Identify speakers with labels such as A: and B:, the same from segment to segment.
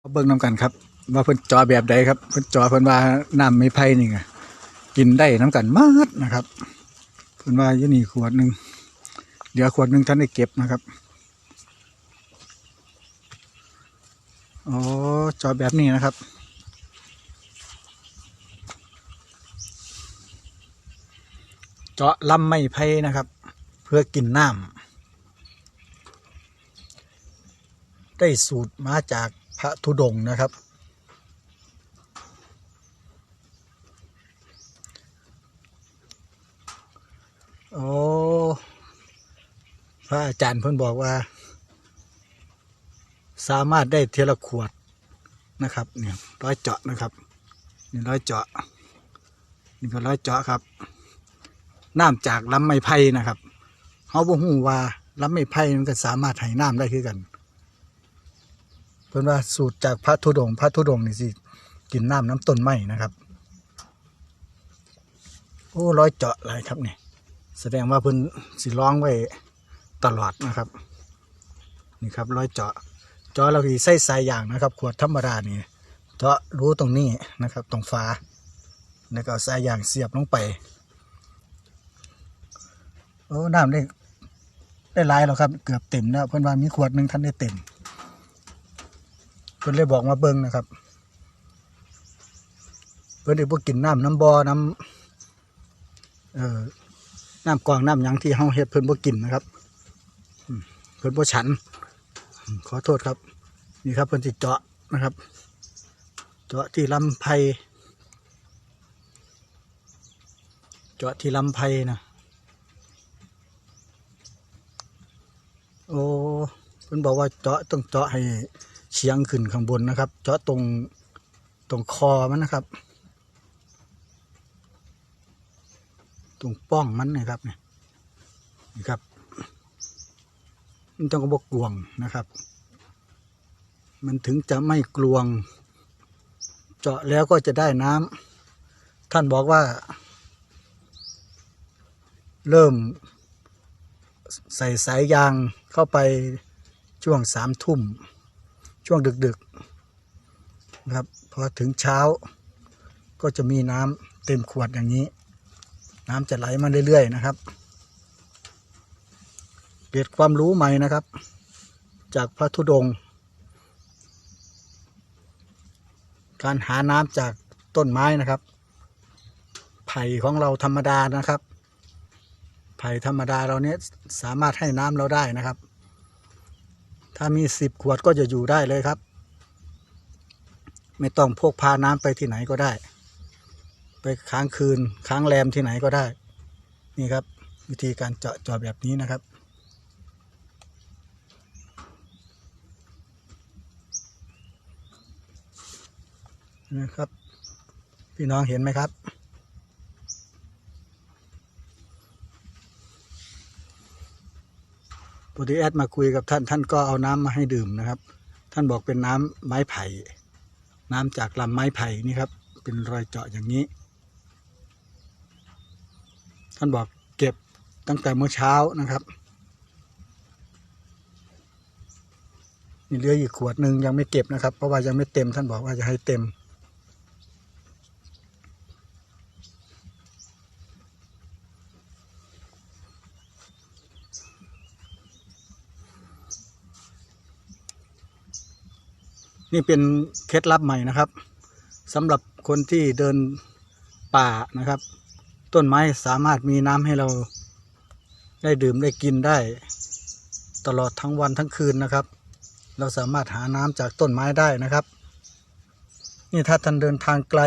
A: เบิ่งน้ำกันครับ ว่าเพิ่นจอแบบใดครับเพิ่นจอเพิ่นว่าน้ำไม่ไผ่นี่ไงกินได้น้ำกันมากนะครับเพิ่นว่ายู่นี่ขวดหนึ่งเดี๋ยวขวดหนึ่งท่านได้เก็บนะครับอ๋อจอแบบนี้นะครับเจาะลำไม้ไผ่นะครับ เพื่อกินน้ำได้สูตรมาจาก พระธุดงค์นะครับ โอ้พระอาจารย์เพิ่นบอกว่า สามารถได้เทละขวดนะครับเนี่ยร้อยเจาะนะครับนี่ร้อยเจาะนี่ก็ร้อยเจาะครับน้ำจากลำไม้ไผ่นะครับเขาบ่ฮู้ว่าลำไม้ไผ่มันก็สามารถให้น้ำได้คือกัน เพิ่นว่าสูตรจากพระธุดง พระธุดงนี่สิกินน้ำน้ำต้นไม้นะครับโอ้ร้อยเจาะหลายครับเนี่ยแสดงว่าเพิ่นสิร้องไว้ตลอดนะครับ นี่ครับร้อยเจาะเจาะเราที่ใส่สายยางนะครับ ขวดธรรมดานี่เจาะรู้ตรงนี้นะครับ ตรงฟ้าแล้วก็เอาสายยางเสียบลงไปโอ้น้ำได้ได้หลายแล้วครับ เกือบเต็มแล้วเพิ่นว่ามีขวดหนึ่งท่านได้เต็ม เพิ่นเลยบอกมาเบิ่งนะครับ เพิ่นได้บ่กินน้ำน้ำบ่อน้ำเอ่อน้ำกวางน้ำหยังที่เฮาเฮ็ดเพิ่นบ่กินนะครับเพิ่นบ่ฉัน ขอโทษครับ นี่ครับเพิ่นสิเจาะนะครับ เจาะที่ลำไผ่เจาะที่ลำไผ่นะโอ้เพิ่นบอกว่าเจาะต้องเจาะให้ เฉียงขึ้นข้างบนนะครับ เจาะตรงตรงคอมันนะครับ ตรงป้องมันนะครับเนี่ยนี่ครับมันต้องบกกลวงนะครับ มันถึงจะไม่กลวง เจาะแล้วก็จะได้น้ำท่านบอกว่า เริ่มใส่สายยางเข้าไปช่วงสามทุ่ม ช่วงดึกๆนะครับพอถึงเช้าก็จะมีน้ำเต็มขวดอย่างนี้ น้ำจะไหลมาเรื่อยๆนะครับเกิดความรู้ใหม่นะครับ จากพระธุดงค์การหาน้ำจากต้นไม้นะครับ ไผ่ของเราธรรมดานะครับ ไผ่ธรรมดาเราเนี้ยสามารถให้น้ำเราได้นะครับ ถ้ามีสิบขวดก็จะอยู่ได้เลยครับ ไม่ต้องพกพาน้ำไปที่ไหนก็ได้ ไปค้างคืนค้างแรมที่ไหนก็ได้ นี่ครับ วิธีการเจาะจาะแบบนี้นะครับนะครับ พี่น้องเห็นไหมครับ อดีแอดมาคุยกับท่านท่านก็เอาน้ำมาให้ดื่มนะครับ ท่านบอกเป็นน้ำไม้ไผ่ น้ำจากลำไม้ไผ่นี่ครับ เป็นรอยเจาะอย่างนี้ ท่านบอกเก็บตั้งแต่เมื่อเช้านะครับมีเหลืออีกขวดหนึ่งยังไม่เก็บนะครับ เพราะว่ายังไม่เต็มท่านบอกว่าจะให้เต็ม นี่เป็นเคล็ดลับใหม่นะครับสำหรับคนที่เดินป่านะครับ ต้นไม้สามารถมีน้ำให้เราได้ดื่มได้กินได้ ตลอดทั้งวันทั้งคืนนะครับ เราสามารถหาน้ำจากต้นไม้ได้นะครับ นี่ถ้าท่านเดินทางไกล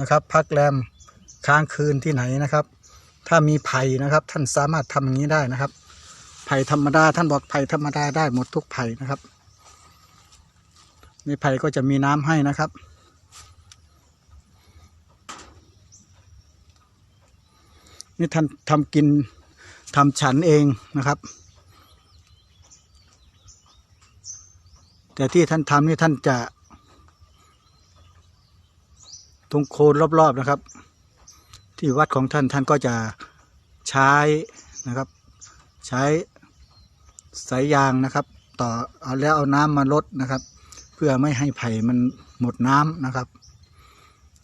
A: นะครับ พักแรมค้างคืนที่ไหนนะครับ ถ้ามีไผ่นะครับ ท่านสามารถทำอย่างนี้ได้นะครับ ไผ่ธรรมดาท่านบอกไผ่ธรรมดาได้หมดทุกไผ่นะครับ ในไผ่ก็จะมีน้ำให้นะครับ นี่ท่านทำกินทำฉันเองนะครับ แต่ที่ท่านทำนี่ท่านจะ ตรงโคนรอบๆนะครับ ที่วัดของท่านท่านก็จะใช้นะครับ ใช้สายยางนะครับ ต่อเอาแล้วเอาน้ำมาลดนะครับ พื่อไม่ให้ไผ่มันหมดน้ำนะครับ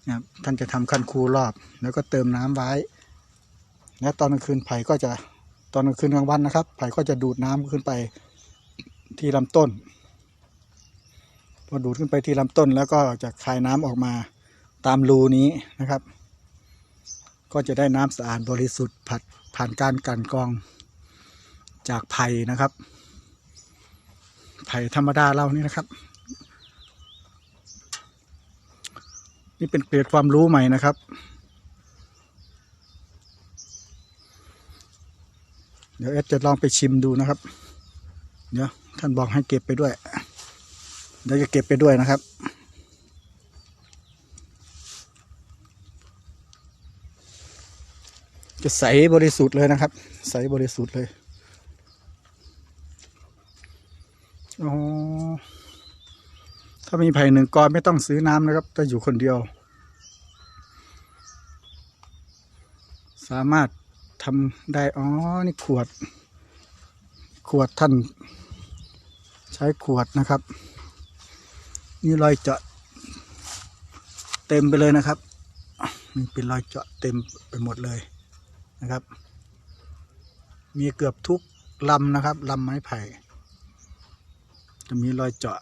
A: นะท่านจะทำคันคูรอบ แล้วก็เติมน้ำไว้ และตอนกลางคืนไผ่ก็จะตอนกลางคืนกลางวันนะครับ ไผ่ก็จะดูดน้ำขึ้นไปที่ลำต้น พอดูดขึ้นไปที่ลำต้น แล้วก็จะคายน้ำออกมาตามรูนี้นะครับ ก็จะได้น้ำสะอาดบริสุทธิ์ผัดผ่านการกันกรองจากไผ่นะครับ ไผ่ธรรมดาเรานี่นะครับ นี่เป็นเกรดความรู้ใหม่นะครับ เดี๋ยวเอสจะลองไปชิมดูนะครับ เดี๋ยวท่านบอกให้เก็บไปด้วย เดี๋ยวจะเก็บไปด้วยนะครับจะใสบริสุทธิ์เลยนะครับ ใสบริสุทธิ์เลย อ๋อ ถ้ามีไผ่หนึ่งกอไม่ต้องซื้อน้ำนะครับถ้าอยู่คนเดียวามารถทำได้ อ๋อ นี่ขวด ขวดท่าน ใช้ขวดนะครับ นี่รอยเจาะเต็มไปเลยนะครับนี่เป็นรอยเจาะเต็มไปหมดเลยนะครับ มีเกือบทุกลำนะครับลำไม้ไผ่ จะมีรอยเจาะ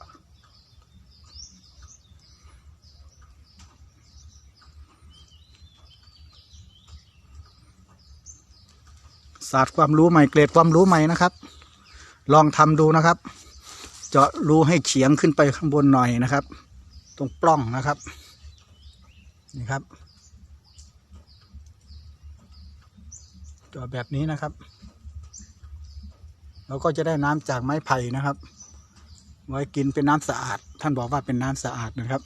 A: ศาสตร์ความรู้ใหม่เกรดความรู้ใหม่นะครับ ลองทำดูนะครับ เจาะรูให้เฉียงขึ้นไปข้างบนหน่อยนะครับ ตรงปล้องนะครับนี่ครับเจาะแบบนี้นะครับเราก็จะได้น้ำจากไม้ไผ่นะครับ ไว้กินเป็นน้ำสะอาด ท่านบอกว่าเป็นน้ำสะอาดนะครับ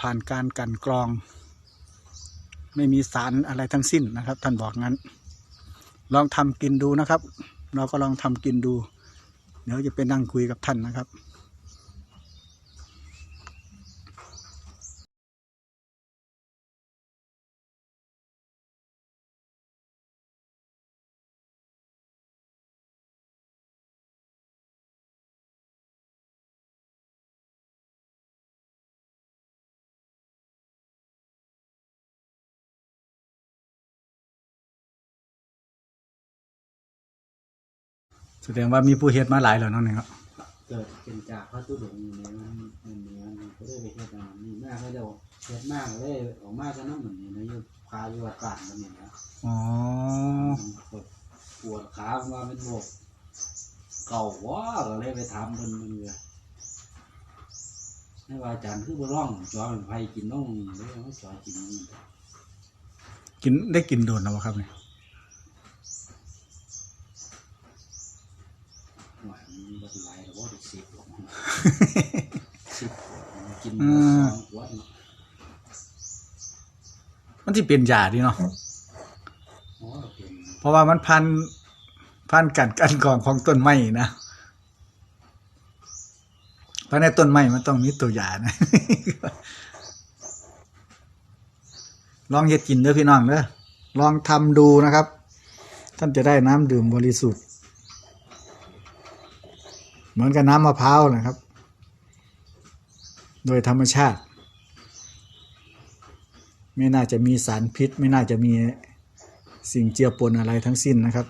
A: ผ่านการกันกรอง ไม่มีสารอะไรทั้งสิ้นนะครับ ท่านบอกงั้น ลองทำกินดูนะครับ เราก็ลองทำกินดู เดี๋ยวจะไปนั่งคุยกับท่านนะครับ ดงว่ามีผู้เฮ็ดมาหลายแล้วเนาะเนี่ยครับ
B: เกิดเป็นจากพระตุดงค์อยู่ในมันมันเนื้อมันก็ได้ไปเฮ็ดอะนี่มากก็เดี๋ยวเฮ็ดมากเลยออกมาก็น้ำเหมือนนี่นะอยู่พาอยู่อากาศมันเนี่ยนะ
A: อ๋อ
B: มันปวดปวดขามาเป็นโรคเก่าว่าก็เลยไปถามเพิ่นมันเลยให้ว่าอาจารย์คือบ่ร้องจอมันไผกินน้องเลยมาสอนกินนี่
A: กินได้กินโดนแล้วบ่ครับเนี่ย
B: หน่อยมันบ่หลายแล้วบ่ได้สิบหมันสิบกินสองขวดเนาะ
A: มันที่เป็นยาดีเนาะ
B: อ๋อเป็น
A: เพราะว่ามันพันพันกัดกันกองของต้นไม้นะเพราะในต้นไม้มันต้องมีตัวยานะ ลองเฮ็ดกินเด้อพี่น้องเด้อลองทำดูนะครับ ท่านจะได้น้ำดื่มบริสุทธิ์ มือนกับน้ำมะพร้าวนะครับ โดยธรรมชาติ ไม่น่าจะมีสารพิษ ไม่น่าจะมีสิ่งเจือปนอะไรทั้งสิ้นนะครับ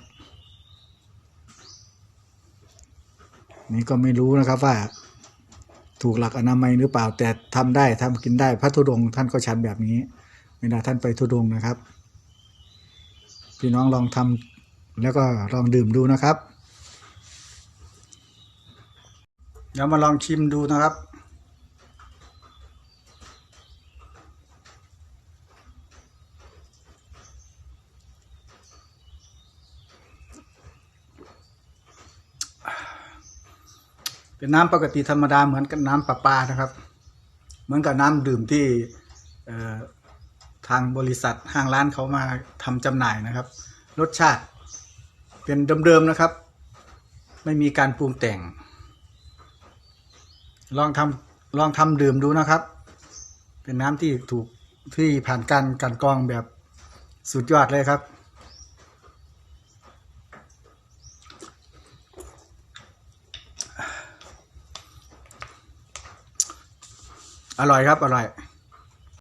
A: นี่ก็ไม่รู้นะครับว่าถูกหลักอนามัยหรือเปล่าแต่ทำได้ทำกินได้พระธุดงค์ท่านก็ฉันแบบนี้เวลาท่านไปธุดงค์นะครับ พี่น้องลองทำแล้วก็ลองดื่มดูนะครับ เดี๋ยวมาลองชิมดูนะครับ เป็นน้ำปกติธรรมดาเหมือนกับน้ำประปานะครับ เหมือนกับน้ำดื่มที่ทางบริษัทห้างร้านเขามาทำจำหน่ายนะครับ รสชาติเป็นเดิมๆนะครับ ไม่มีการปรุงแต่ง ลองทำลองทำดื่มดูนะครับ เป็นน้ำที่ถูกที่ผ่านการกันกรองแบบสุดยอดเลยครับอร่อยครับ อร่อย